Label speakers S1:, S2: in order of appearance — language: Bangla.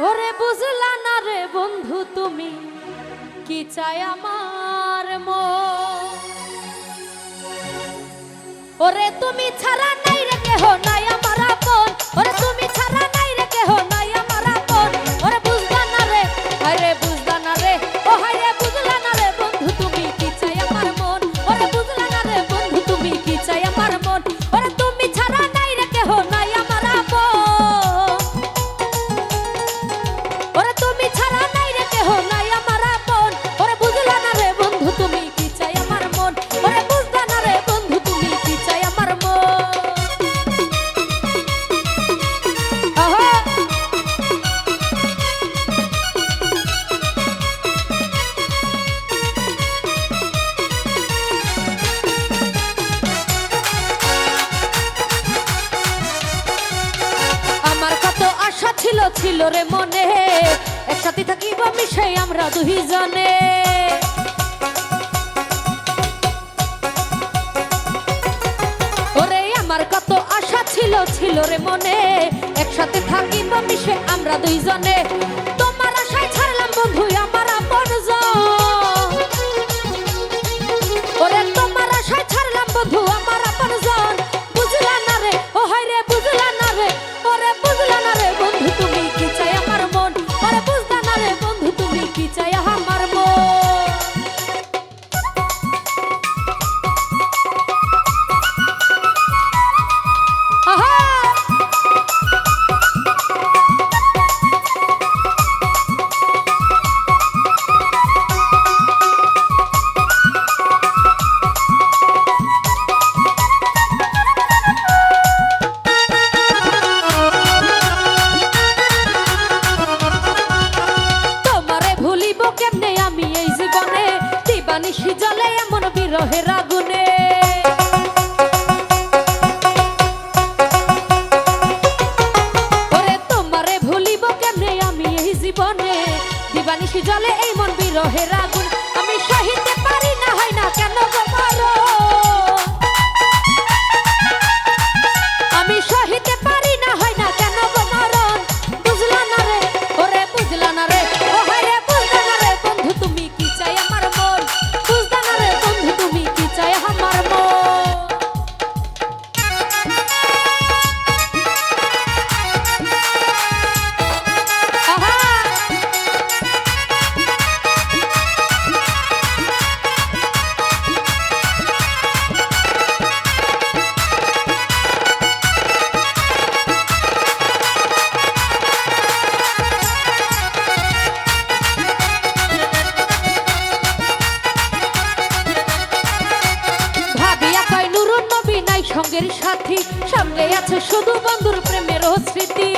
S1: ওরে বুঝলা না রে বন্ধু তুমি, কি চাই আমার ওরে তুমি ছাড়া নাই রে কেহ না। ছিল রে মনে, একসাথে থাকিব মিশে আমরা দুই জনে ওরে আমার কত আশা ছিল ছিল রে মনে, একসাথে থাকিব মিশে আমরা দুই জনে দেখি জলে এমন বিরহের আগুনে ওরে তোমারে ভুলিব কেমনে আমি এই জীবনে? দিবানিশি জলে এই মন বিরহের আগুনে যুগের সাথী সামনে আছে শুধু বন্ধুর প্রেমের স্মৃতি।